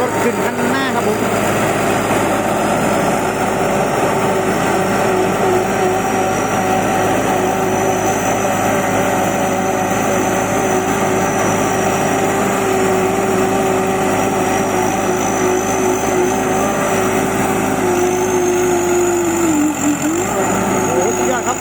รถขึ้นข้างหน้าครับผม โอ้โหสุดยอดครับ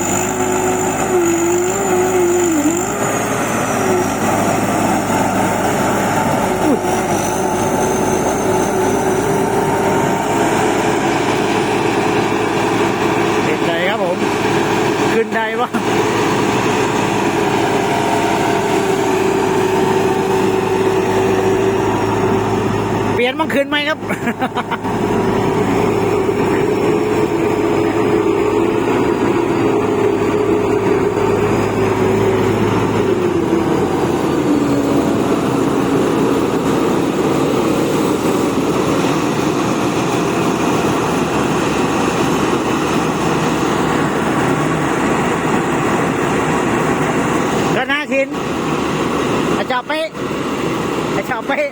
เห็นใจครับผม ขึ้นได้ปะเปลี่ยน มันขึ้นไหมครับ ก็น่ากินอาจารย์เป๊ะอาจารย์เป๊ะ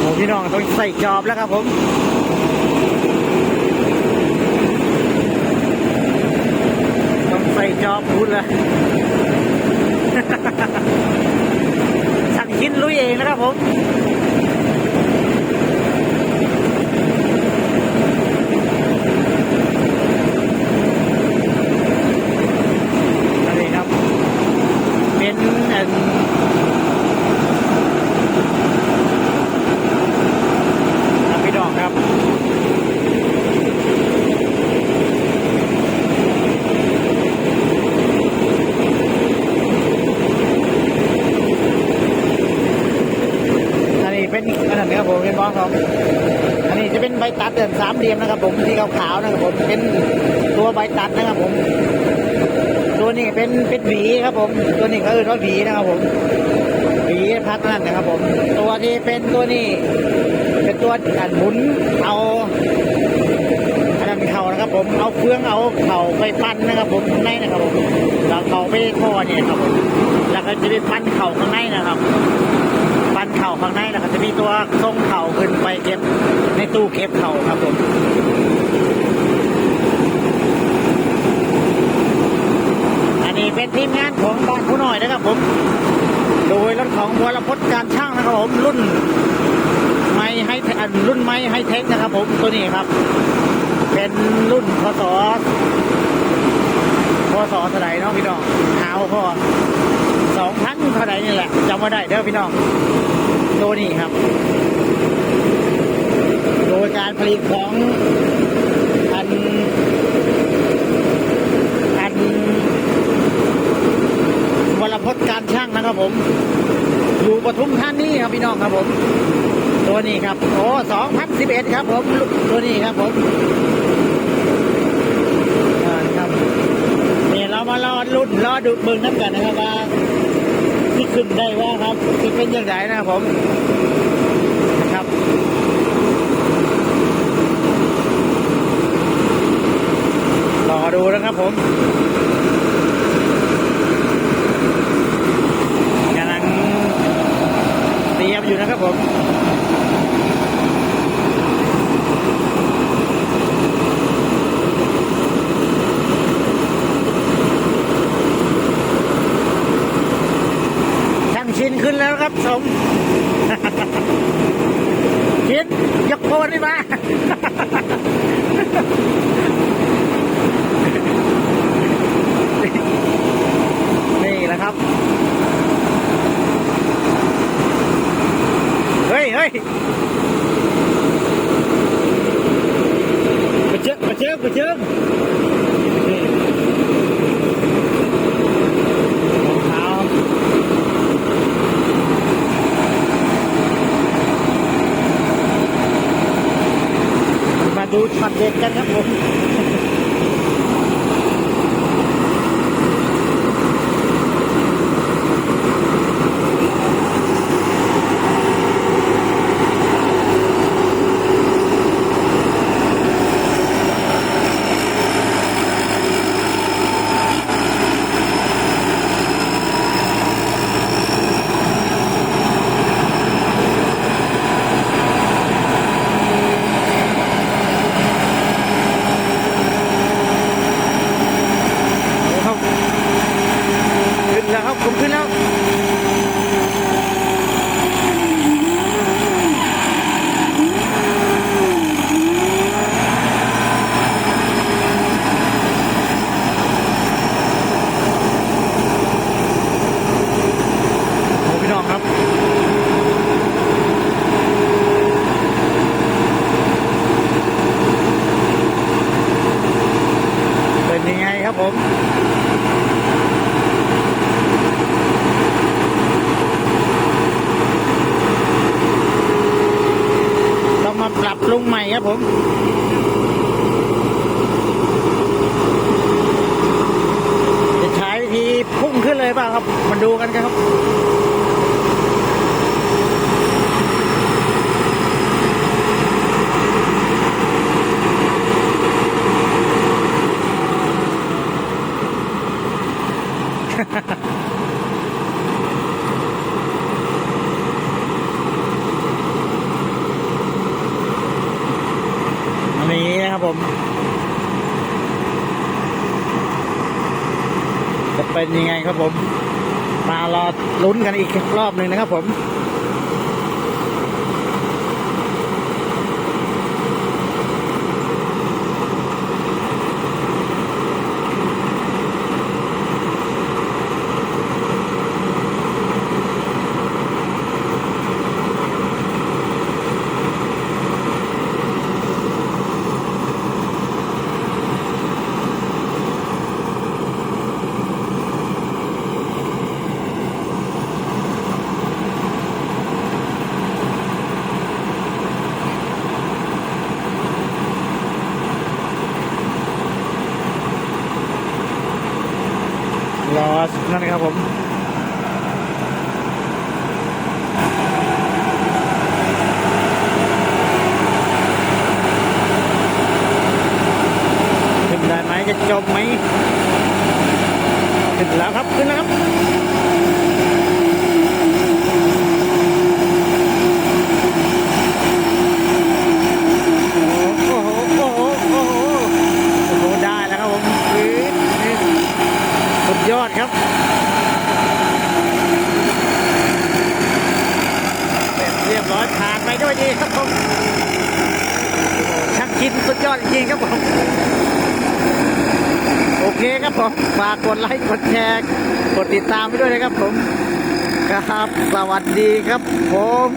โอ้พี่น้องต้องใส่จอบแล้วครับผมต้องใส่จอบพูดเลยสั่งชิ้นลุยเองนะครับผม นั่นเองครับ เป็นเอิ่มครับพี่ดอกครับ อันนี้เป็นอันนั้นนะครับผมเป็นบ อสครับอันนี้จะเป็นใบตัดเดินสามเหลี่ยมนะครับ ผมที่ขาวๆนะครับผมเป็นตัวใบตัดนะครับผม ตัวนี้เป็นเป็นหวีครับผม ตัวนี้ก็คือว่าหวีนะครับผมหวีพัดนั่นนะครับผม ตัวที่เป็นตัวนี้ เป็นตัวอันหมุนเอาอันนั้นเข่านะครับ ผมเอาเฟืองเอาเข่าไปปั้นนะครับ ผมข้างในนะครับผมเราเข่าไปท่อเนี่ยครับผมแล้วก็จะไปปั้นเข่าข้างในนะครับ เข่าข้างในแล้วก็จะมีตัวทรงเข่าขึ้นไปเก็บในตู้เก็บเข่าครับผมอันนี้เป็นทีมงานของบ้านผู้หน่อยนะครับผม โดยรถของบัวรพจน์การช่างนะครับผมรุ่นไม้ให้อันรุ่นไม้ให้เทคนะครับ ผมตัวนี้ครับ เป็นรุ่นพศพศเท่าไหร่เนาะพี่น้องหาวพอสองพันเท่าไหร่นี่แหละจำไมาได้เด้อพี่น้อง ตัวนี้ครับ โดยการผลิตของอัน อันวรพจน์การช่างนะครับผม อยู่ปทุมธานีครับพี่น้องครับผม ตัวนี้ครับ โอ้สองพันสิบเอ็ดครับผม ตัวนี้ครับผมอ่าครับนี่เรามารอรุ่นรอดูเบิ่งน้ำกันนะครับว่า ขึ้นได้ว่าครับจะเป็นยังไงนะครับผมนะครับรอดูนะครับผมกำลังเตรียมอยู่นะครับผม ช่างชินขึ้นแล้ว ครับสมคิดยกโคนได้มานี่แหละครับ เฮ้ยเฮ้ยมาเจอมาเจอมาเจอนี่รองเท้ามา ดู ลุงใหม่ครับผมจะใช้ทีพุ่งขึ้นเลยเปล่าครับ มาดูกันครับ เป็นยังไงครับผม มารอลุ้นกันอีกรอบหนึ่งนะครับผม รอนั่นครับผม ขึ้นได้ไหมจะจบไหมขึ้นแล้วครับ ขึ้นแล้วครับ โอ้โห โอ้โห โอ้โห โอ้โห ได้แล้วครับผมอื้ออื้อสุดยอดครับ เสร็จเรียบร้อย ผ่านไปด้วยดีครับผมช่างกินสุดยอดจริงครับผม โอเคครับผม ฝากกดไลค์กดแชร์ กดติดตามไปด้วยนะครับผม ครับ สวัสดีครับผม